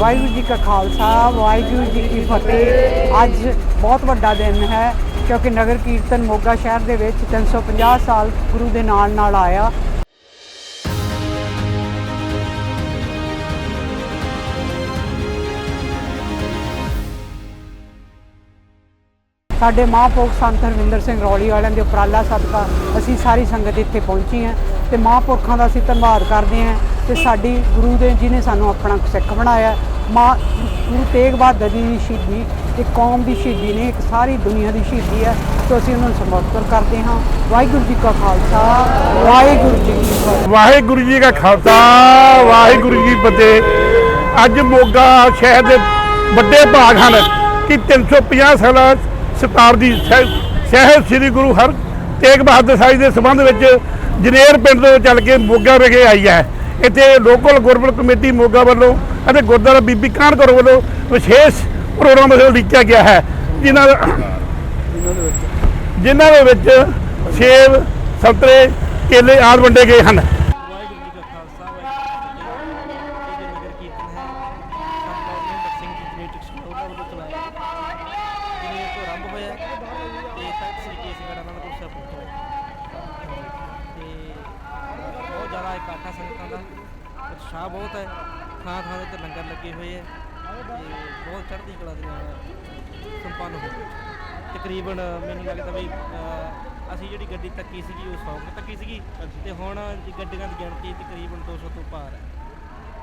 ਵਾਹਿਗੁਰੂ ਜੀ ਕਾ ਖਾਲਸਾ, ਵਾਹਿਗੁਰੂ ਜੀ ਕੀ ਫਤਿਹ। ਅੱਜ ਬਹੁਤ ਵੱਡਾ ਦਿਨ ਹੈ, ਕਿਉਂਕਿ ਨਗਰ ਕੀਰਤਨ ਮੋਗਾ ਸ਼ਹਿਰ ਦੇ ਵਿੱਚ 350 ਸਾਲ ਗੁਰੂ ਦੇ ਨਾਲ ਨਾਲ ਆਇਆ। ਸਾਡੇ ਮਹਾਂਪੁਰਖ ਸੰਤ ਹਰਵਿੰਦਰ ਸਿੰਘ ਰੌਲੀ ਵਾਲਿਆਂ ਦੇ ਉਪਰਾਲਾ ਸਦਕਾ ਅਸੀਂ ਸਾਰੀ ਸੰਗਤ ਇੱਥੇ ਪਹੁੰਚੀ ਹਾਂ ਤੇ ਮਹਾਂਪੁਰਖਾਂ ਦਾ ਅਸੀਂ ਧੰਨਵਾਦ ਕਰਦੇ ਹਾਂ। ਤੇ ਸਾਡੀ ਗੁਰੂ ਦੇ ਜਿਹਨੇ ਸਾਨੂੰ ਆਪਣਾ ਸਿੱਖ ਬਣਾਇਆ। ਮਾਂ ਗੁਰੂ ਤੇਗ ਬਹਾਦਰ ਜੀ ਦੀ ਸ਼ਹੀਦੀ ਇੱਕ ਕੌਮ ਦੀ ਸ਼ਹੀਦੀ ਨੇ ਇੱਕ ਸਾਰੀ ਦੁਨੀਆ ਦੀ ਸ਼ਹੀਦੀ ਹੈ। ਸੋ ਅਸੀਂ ਉਹਨਾਂ ਨੂੰ ਸਮਰਪਿਤ ਕਰਦੇ ਹਾਂ। ਵਾਹਿਗੁਰੂ ਜੀ ਕਾ ਖਾਲਸਾ, ਵਾਹਿਗੁਰੂ ਜੀ ਕੀ ਫਤਿਹ। ਵਾਹਿਗੁਰੂ ਜੀ ਕਾ ਖਾਲਸਾ, ਵਾਹਿਗੁਰੂ ਜੀ ਫਤਿਹ। ਅੱਜ ਮੋਗਾ ਸ਼ਹਿਰ ਦੇ ਵੱਡੇ ਭਾਗ ਹਨ ਕਿ 350 ਸਾਲਾ ਸ਼ਤਾਬਦੀ ਸਹਿ- ਸ਼ਹਿਰ ਸ੍ਰੀ ਗੁਰੂ ਹਰ ਤੇਗ ਬਹਾਦਰ ਸਾਹਿਬ ਦੇ ਸੰਬੰਧ ਵਿੱਚ ਜਨੇਰ ਪਿੰਡ ਤੋਂ ਚੱਲ ਕੇ ਮੋਗਾ ਵਿਖੇ ਆਈ ਹੈ। ਇੱਥੇ ਲੋਕਲ ਗੁਰਬਲ ਕਮੇਟੀ ਮੋਗਾ ਵੱਲੋਂ ਅਤੇ ਗੁਰਦੁਆਰਾ ਬੀਬੀ ਕਾਨਕਰ ਵੱਲੋਂ ਵਿਸ਼ੇਸ਼ ਪ੍ਰੋਗਰਾਮ ਲਿਖਿਆ ਗਿਆ ਹੈ। ਜਿਨ੍ਹਾਂ ਜਿਨ੍ਹਾਂ ਦੇ ਵਿੱਚ ਸੇਬ, ਸੰਤਰੇ, ਕੇਲੇ ਆਦਿ ਵੰਡੇ ਗਏ ਹਨ। ਵਾਹਿਗੁਰੂ ਜੀ ਕਾ ਖਾਲਸਾ, ਵਾਹਿਗੁਰੂ ਜੀ ਕੀ ਫਤਿਹ। ਇਹ ਜੋ ਇਕੱਠ ਹੈ ਸੰਗਤਾਂ ਦਾ ਉਤਸ਼ਾਹ ਬਹੁਤ ਹੈ। ਥਾਂ ਥਾਂ ਤੇ ਲੰਗਰ ਲੱਗੇ ਹੋਏ ਹੈ। ਤੇ ਬਹੁਤ ਚੜ੍ਹਦੀ ਕਲਾ ਦੇ ਨਾਲ ਸੰਪੰਨ ਹੋ ਗਿਆ ਤਕਰੀਬਨ ਮੈਨੂੰ ਲੱਗਦਾ ਵੀ ਅਸੀਂ ਜਿਹੜੀ ਗੱਡੀ ਤੱਕੀ ਸੀਗੀ ਉਹ 100 ਕੁ ਤੱਕੀ ਸੀਗੀ। ਤੇ ਹੁਣ ਗੱਡੀਆਂ ਦੀ ਗਿਣਤੀ ਤਕਰੀਬਨ 200 ਤੋਂ ਪਾਰ ਹੈ।